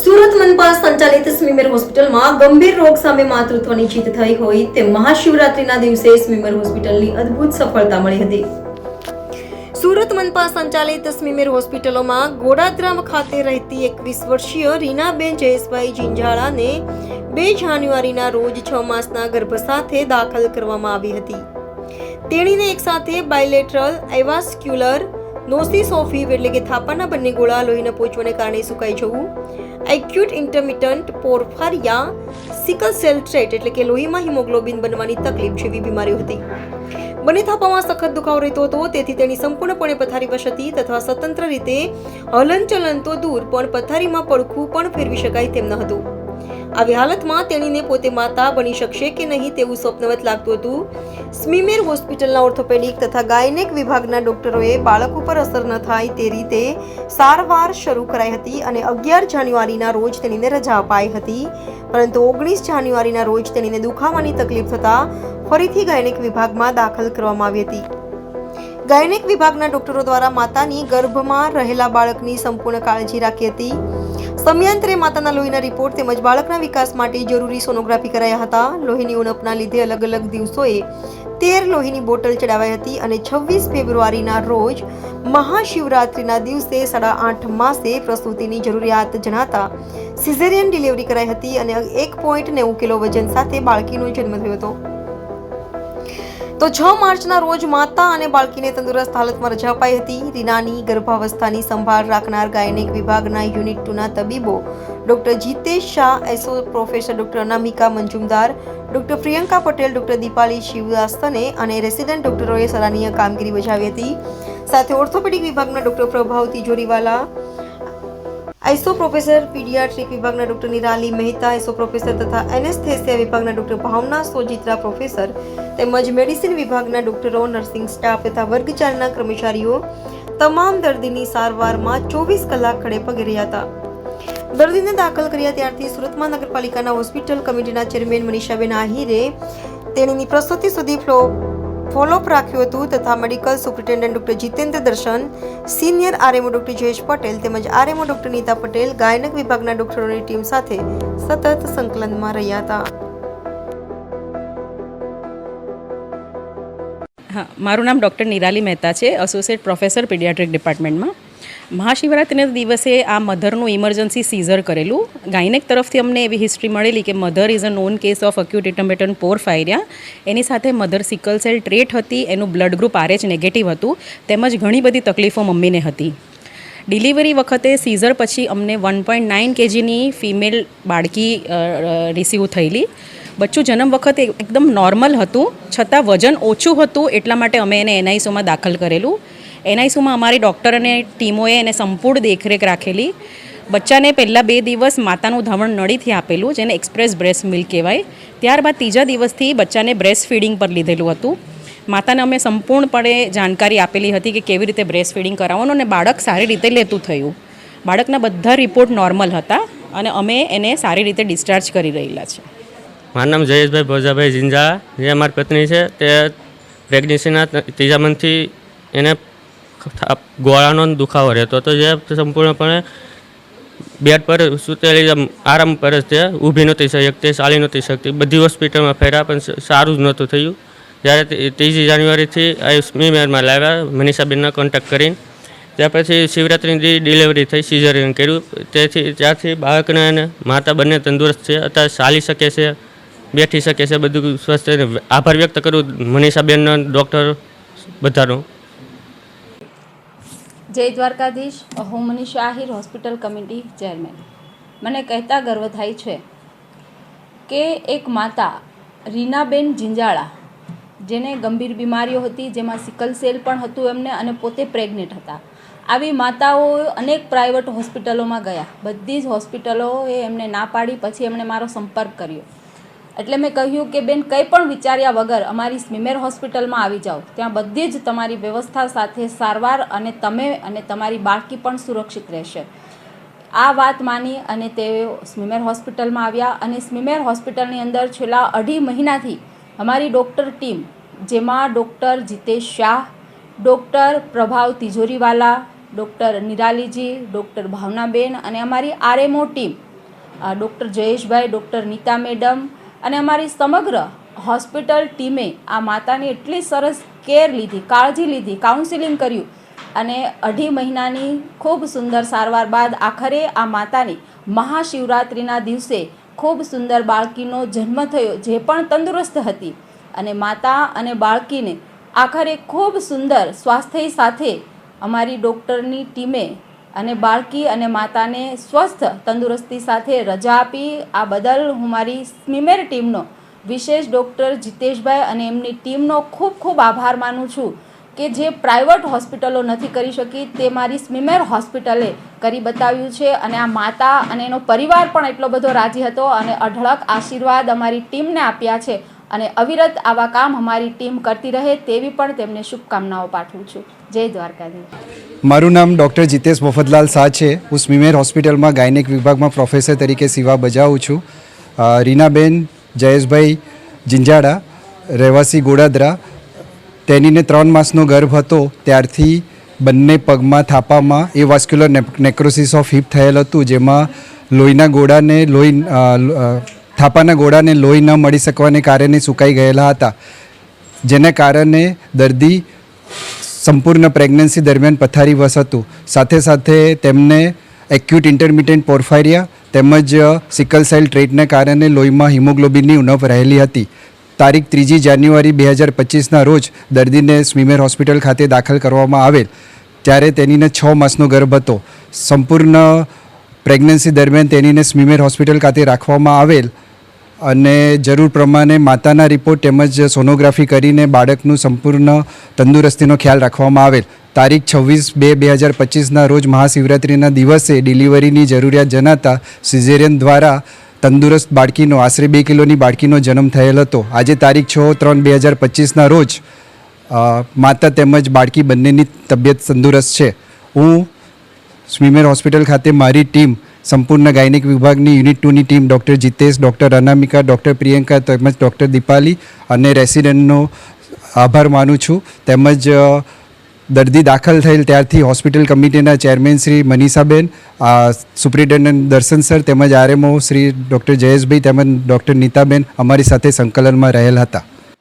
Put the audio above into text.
સુરત મનપા સંચાલિત સ્મીમેર હોસ્પિટલમાં ગંભીર રોગ સામે માતૃત્વની જીત થઈ હોય તે મહાશિવરાત્રીના દિવસે સ્મીમેર હોસ્પિટલની અદ્ભુત સફળતા મળી હતી. સુરત મનપા સંચાલિત સ્મીમેર હોસ્પિટલોમાં ગોડાદ્રામ ખાતે રહેતી એકવીસ વર્ષીય રીનાબેન જયેશભાઈ જિંજાળાને બે જાન્યુઆરીના રોજ છ માસના ગર્ભ સાથે દાખલ કરવામાં આવી હતી. તેણીને એકસાથે બાયલેટરલ, એવાસ્ક્યુલર નોસિસોફિવ એટલે કે થાપાના બંને ગોળા લોહીના પોચવાને કારણે સુકાઈ જવું. Acute intermittent porphyria sickle cell trait એટલે કે લોહીમાં હિમોગ્લોબિન બનવાની તકલીફ જેવી બીમારીઓ હતી. બંને થાપામાં સખત દુખાવો રહેતો હતો, તેથી તેની સંપૂર્ણપણે પથારીવશ હતી તથા સ્વતંત્ર રીતે હલનચલન તો દૂર, પણ પથારીમાં પડખું પણ ફેરવી શકાય તેમ ન હતું. આવી હાલતમાં તેણીને પોતે માતા બની શકશે કે નહીં તેવું સ્વપ્નવત લાગતું હતું. સ્મીમેર હોસ્પિટલના ઓર્થોપેડિક તથા ગાયનેક વિભાગના ડોક્ટરોએ બાળક ઉપર અસર ન થાય તે રીતે સારવાર શરૂ કરાઈ હતી અને અગિયાર જાન્યુઆરીના રોજ તેણીને રજા અપાઈ હતી. પરંતુ ઓગણીસ જાન્યુઆરીના રોજ તેણીને દુખાવાની તકલીફ થતાં ફરીથી ગાયનેક વિભાગમાં દાખલ કરવામાં આવી હતી. ગાયનેક વિભાગના ડોક્ટરો દ્વારા માતાની ગર્ભમાં રહેલા બાળકની સંપૂર્ણ કાળજી રાખી હતી. સમયાંતરે માતાના લોહીના રિપોર્ટ તેમજ બાળકના વિકાસ માટે જરૂરી સોનોગ્રાફી કરાયા હતા. લોહીની ઉણપના લીધે અલગ અલગ દિવસોએ તેર લોહીની બોટલ ચડાવાઈ હતી અને છવ્વીસ ફેબ્રુઆરીના રોજ મહાશિવરાત્રિના દિવસે સાડા આઠ માસે પ્રસૂતિની જરૂરિયાત જણાતા સિઝેરિયન ડિલિવરી કરાઈ હતી અને એક પોઈન્ટ નેવું કિલો વજન સાથે બાળકીનો જન્મ થયો હતો. તો છ માર્ચના રોજ માતા અને બાળકીને તંદુરસ્ત હાલતમાં રજા અપાઈ હતી. રીનાની ગર્ભાવસ્થાની સંભાળ રાખનાર ગાયનેક વિભાગના યુનિટ ટુના તબીબો ડોક્ટર જીતેશ શાહ એસો professor doctor Anamika Majumdar, doctor Priyanka Patel, doctor Deepali શિવદાસ્તને અને રેસિડેન્ટ ડોક્ટરોએ સરાહનીય કામગીરી બજાવી હતી. સાથે ઓર્થોપેડિક વિભાગના ડોક્ટર પ્રભાવ તિજોરીવાલા આઈસો પ્રોફેસર પીડિયાટ્રિક વિભાગના ડોક્ટર નિરાલી મહેતા આઈસો પ્રોફેસર તથા એનેસ્થેસિયા વિભાગના ડોક્ટર ભાવના સોજિત્રા પ્રોફેસર તેમજ મેડિસિન વિભાગના ડોક્ટરો, નર્સિંગ સ્ટાફ તથા વર્ગચારના કર્મચારીઓ તમામ દર્દીની સારવારમાં ચોવીસ કલાક ખડે પગે રહ્યા હતા. દર્દીને દાખલ કર્યા ત્યારથી સુરતમાં નગરપાલિકાના હોસ્પિટલ કમિટીના ચેરમેન મનીષાબેન આહિરે તેણીની પ્રસૂતિ સુધી ફ્લો ફોલોઅપ રાખ્યું હતું તથા medical superintendent doctor Jitendra Darshan, senior RMO doctor Jayesh Patel તેમજ RMO doctor Nita Patel gynaec વિભાગના ડોક્ટરોની ટીમ સાથે સતત સંકલનમાં રહ્યા હતા. હા, મારું નામ ડૉક્ટર નિરાલી મહેતા છે એસોસિએટ પ્રોફેસર પીડિયાટ્રિક ડિપાર્ટમેન્ટમાં મહાશિવરાત્રિના દિવસે આ મધરનું ઇમરજન્સી સીઝર કરેલું. ગાયનેક તરફથી અમને એવી હિસ્ટ્રી મળેલી કે mother is a known case of acute intermittent porphyria એની સાથે મધર સિકલ સેલ ટ્રેટ હતી, એનું બ્લડ ગ્રુપ આરએચ નેગેટિવ હતું, તેમજ ઘણી બધી તકલીફો મમ્મીને હતી. ડિલિવરી વખતે સીઝર પછી અમને વન પોઈન્ટ નાઇન કેજીની ફિમેલ બાળકી રિસીવ થયેલી. બચ્ચું જન્મ વખતે એકદમ નોર્મલ હતું, છતાં વજન ઓછું હતું, એટલા માટે અમે એને એનઆઈસીયુમાં દાખલ કરેલું. એનઆઈસીયુમાં અમારી ડૉક્ટર અને ટીમોએ એને સંપૂર્ણ દેખરેખ રાખેલી. બચ્ચાને પહેલાં બે દિવસ માતાનું ધાવણ નળીથી આપેલું, જેને એક્સપ્રેસ બ્રેસ્ટ મિલ્ક કહેવાય. ત્યારબાદ ત્રીજા દિવસથી બચ્ચાને બ્રેસ્ટ ફીડિંગ પર લીધેલું હતું. માતાને અમે સંપૂર્ણપણે જાણકારી આપેલી હતી કે કેવી રીતે બ્રેસ્ટ ફીડિંગ કરાવવાનું અને બાળક સારી રીતે લેતું થયું. બાળકના બધા રિપોર્ટ નોર્મલ હતા અને અમે એને સારી રીતે ડિસ્ચાર્જ કરી રહેલા છે. મારું નામ જયેશભાઈ ભોજાભાઈ જિંજા જે અમારી પત્ની છે તે પ્રેગ્નન્સીના ત્રીજા મંથથી એને ગોળાનો દુખાવો રહેતો હતો જે સંપૂર્ણપણે બેડ પર સૂતેલી આરામ પર જ તે ઊભી નહોતી શકતી, ચાલી નહોતી શકતી. બધી હોસ્પિટલમાં ફેર્યા, પણ સારું જ નહોતું થયું. જ્યારે તે- ત્રીજી જાન્યુઆરીથી આયુષ્મી મેરમાં લાવ્યા, મનીષાબેનના કોન્ટેક્ટ કરીને. ત્યાર પછી શિવરાત્રિની ડિલિવરી થઈ સિઝરિયન કર્યું. તેથી ત્યારથી બાળકને અને માતા બંને તંદુરસ્ત છે. અત્યારે ચાલી શકે છે, બેઠી શકે છે. બધું સ્વસ્થ આભાર વ્યક્ત કરું મનીષાબેનનો ડૉક્ટર બધાનો. જય દ્વારકાધીશ. હું મનીષા હોસ્પિટલ કમિટી ચેરમેન. મને કહેતા ગર્વ થાય છે કે એક માતા, રીનાબેન જિંજાળા, જેને ગંભીર બીમારીઓ હતી, જેમાં સિકલ સેલ પણ હતું એમને અને પોતે પ્રેગ્નેન્ટ હતા. આવી માતાઓ અનેક પ્રાઇવેટ હોસ્પિટલોમાં ગયા. બધી જ હોસ્પિટલોએ એમને ના પાડી, પછી એમણે મારો સંપર્ક કર્યો. એટલે મેં કહ્યું કે, બેન, કંઈ પણ વિચાર્યા વગર અમારી સ્મીમેર હોસ્પિટલમાં આવી જાઓ. ત્યાં બધી જ તમારી વ્યવસ્થા સાથે સારવાર અને તમે અને તમારી બાળકી પણ સુરક્ષિત રહેશે. આ વાત માની અને તેઓ સ્મીમેર હોસ્પિટલમાં આવ્યા અને સ્મીમેર હોસ્પિટલની અંદર છેલ્લા અઢી મહિનાથી અમારી ડૉક્ટર ટીમ, જેમાં doctor Jitesh Shah, doctor Prabhav Tijoriwala, doctor નિરાલીજી, doctor ભાવનાબેન અને અમારી આરએમઓ ટીમ ડૉક્ટર જયેશભાઈ, ડૉક્ટર નીતા મેડમ અને અમારી સમગ્ર હોસ્પિટલ ટીમે આ માતાની એટલી સરસ કેર લીધી, કાળજી લીધી કાઉન્સિલિંગ કર્યું અને અઢી મહિનાની ખૂબ સુંદર સારવાર બાદ આખરે આ માતાની મહાશિવરાત્રિના દિવસે ખૂબ સુંદર બાળકીનો જન્મ થયો, જે પણ તંદુરસ્ત હતી. અને માતા અને બાળકીને આખરે ખૂબ સુંદર સ્વાસ્થ્ય સાથે અમારી ડૉક્ટરની ટીમે અને બાળકી અને માતાને સ્વસ્થ તંદુરસ્તી સાથે રજા આપી. આ બદલ હું મારી સ્મીમેર ટીમનો વિશેષ ડૉક્ટર જીતેશભાઈ અને એમની ટીમનો ખૂબ ખૂબ આભાર માનું છું કે જે પ્રાઇવેટ હોસ્પિટલો નથી કરી શકી, તે મારી સ્મીમેર હોસ્પિટલે કરી બતાવ્યું છે. અને આ માતા અને એનો પરિવાર પણ એટલો બધો રાજી હતો અને અઢળક આશીર્વાદ અમારી ટીમને આપ્યા છે. અને અવિરત આવા કામ અમારી ટીમ કરતી રહે તેવી પણ તેમને શુભકામનાઓ પાઠવું છું. જય દ્વારકાધીશ. મારું નામ ડૉક્ટર જીતેશ મફતલાલ શાહ છે. હું સ્મીમેર હોસ્પિટલમાં ગાયનેક વિભાગમાં પ્રોફેસર તરીકે સેવા બજાવું છું. રીનાબેન, જયેશભાઈ જિંજાડા, રહેવાસી ગોડાદરા. તેનીને ત્રણ માસનો ગર્ભ હતો. ત્યારથી બંને પગમાં થાપામાં avascular necrosis of hip થયેલ હતું, જેમાં લોહીના ગોળાને લોહી થાપાના ગોળાને લોહી ન મળી શકવાને કારણે સુકાઈ ગયેલા હતા. જેને કારણે દર્દી સંપૂર્ણ પ્રેગ્નન્સી દરમિયાન પથારીવશ હતું. સાથે સાથે તેમને એક્યુટ ઇન્ટરમિટેન્ટ પોર્ફાયરિયા તેમજ સિકલ સેલ ટ્રેટને કારણે લોહીમાં હિમોગ્લોબિનની ઉણપ રહેલી હતી. તારીખ ત્રીજી જાન્યુઆરી બે હજાર પચીસના રોજ દર્દીને સ્વિમેર હોસ્પિટલ ખાતે દાખલ કરવામાં આવેલ. ત્યારે તેનીને છ માસનો ગર્ભ હતો. સંપૂર્ણ પ્રેગ્નન્સી દરમિયાન તેનીને સ્વિમેર હોસ્પિટલ ખાતે રાખવામાં આવેલ. અને જરૂર પ્રમાણે માતાના રિપોર્ટ તેમજ સોનોગ્રાફી કરીને બાળકનું સંપૂર્ણ તંદુરસ્તીનો ખ્યાલ રાખવામાં આવેલ. તારીખ છવ્વીસ બે બે હજાર પચીસના રોજ મહાશિવરાત્રિના દિવસે ડિલિવરીની જરૂરિયાત જણાતા સિઝેરિયન દ્વારા તંદુરસ્ત બાળકીનો, આશરે બે કિલોની બાળકીનો જન્મ થયેલ હતો. આજે તારીખ છ ત્રણ બે હજાર પચીસના રોજ માતા તેમજ બાળકી બંનેની તબિયત તંદુરસ્ત છે. હું સ્વિમેર હોસ્પિટલ ખાતે મારી ટીમ સંપૂર્ણ ગાયનિક વિભાગની unit ટુની team doctor Jitesh, doctor Anamika, doctor Priyanka તેમજ ડૉક્ટર દીપાલી અને રેસિડેન્ટનો આભાર માનું છું. તેમજ દર્દી દાખલ થયેલ ત્યારથી હોસ્પિટલ કમિટીના chairman Shri Manishaben superintendent Darshan sir તેમજ આરએમઓ શ્રી ડૉક્ટર જયેશભાઈ તેમજ ડૉક્ટર નીતાબેન અમારી સાથે સંકલનમાં રહેલ હતા.